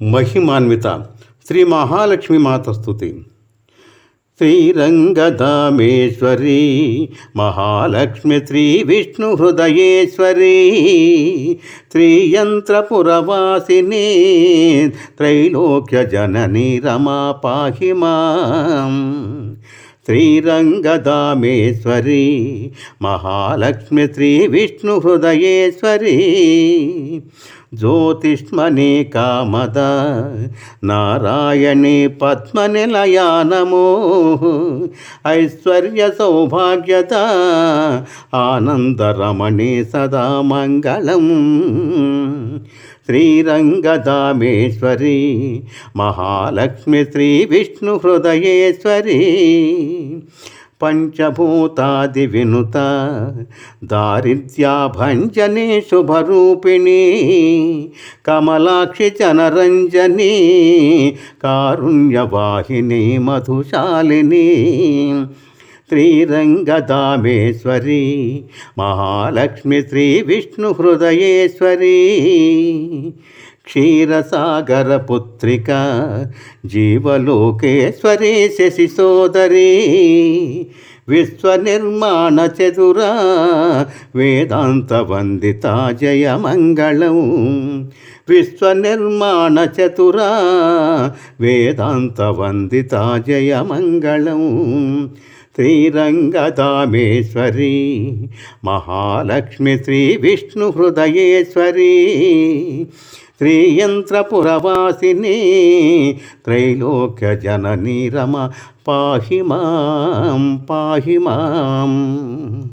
మహిమాన్విత. శ్రీ మహాలక్ష్మి మాత స్థుతి శ్రీరంగధామేశ్వరి మహాలక్ష్మి శ్రీ విష్ణు హృదయేశ్వరీ త్రియంత్రపురవాసిని త్రైలోక్య జనని రమా పాహి మాం శ్రీరంగదామేశ్వరి మహాలక్ష్మి శ్రీ విష్ణు హృదయేశ్వరి జ్యోతిష్మణి కామద నారాయణి పద్మనిలయానమో ఐశ్వర్య సౌభాగ్యత ఆనందరమణి సదా మంగళం. శ్రీరంగదామేశ్వరి మహాలక్ష్మి శ్రీ విష్ణు హృదయేశ్వరి. పంచభూతాది వినుత దారిద్ర్యాభంజని శుభరూపిణి కమలాక్షి జనరంజని కారుణ్యవాహిని మధుశాలిని. శ్రీరంగదామేశ్వరి మహాలక్ష్మి శ్రీ విష్ణు హృదయేశ్వరి క్షీరసాగరపుత్రిక జీవలోకేశ్వరి శశి సోదరి విశ్వనిర్మాణ చతురా వేదాంత వందిత జయ మంగళం విశ్వనిర్మాణ చతురా వేదాంత వందిత జయమంగళం. శ్రీరంగదామేశ్వరీ మహాలక్ష్మి శ్రీ విష్ణు హృదయేశ్వరీ శ్రీయంత్రపురవాసిని త్రైలోక్య జననీ రమ పాహి మాం పాహి మాం.